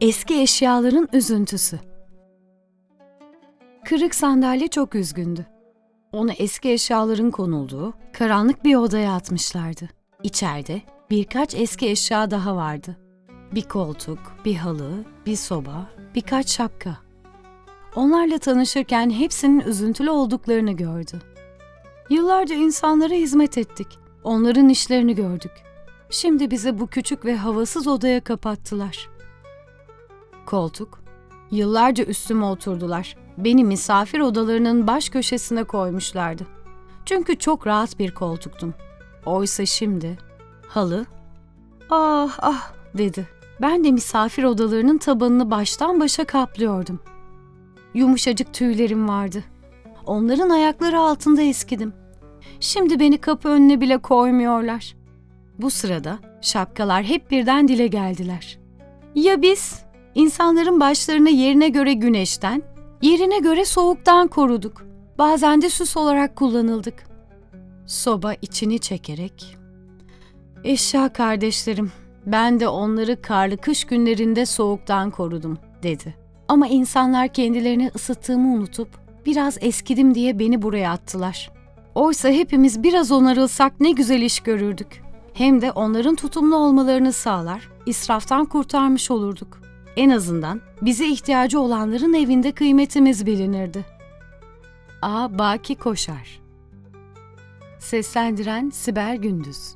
Eski eşyaların üzüntüsü. Kırık sandalye çok üzgündü. Onu eski eşyaların konulduğu karanlık bir odaya atmışlardı. İçeride birkaç eski eşya daha vardı. Bir koltuk, bir halı, bir soba, birkaç şapka. Onlarla tanışırken hepsinin üzüntülü olduklarını gördü. Yıllarca insanlara hizmet ettik. Onların işlerini gördük. Şimdi bizi bu küçük ve havasız odaya kapattılar. Koltuk. Yıllarca üstüme oturdular. Beni misafir odalarının baş köşesine koymuşlardı. Çünkü çok rahat bir koltuktum. Oysa şimdi halı ah ah dedi. Ben de misafir odalarının tabanını baştan başa kaplıyordum. Yumuşacık tüylerim vardı. Onların ayakları altında eskidim. Şimdi beni kapı önüne bile koymuyorlar. Bu sırada şapkalar hep birden dile geldiler. Ya biz insanların başlarını yerine göre güneşten, yerine göre soğuktan koruduk. Bazen de süs olarak kullanıldık. Soba içini çekerek Eşya kardeşlerim, ben de onları karlı kış günlerinde soğuktan korudum, dedi. Ama insanlar kendilerini ısıttığımı unutup biraz eskidim diye beni buraya attılar. Oysa hepimiz biraz onarılsak ne güzel iş görürdük. Hem de onların tutumlu olmalarını sağlar, israftan kurtarmış olurduk. En azından bize ihtiyacı olanların evinde kıymetimiz bilinirdi. A. Baki Koşar Seslendiren Sibel Gündüz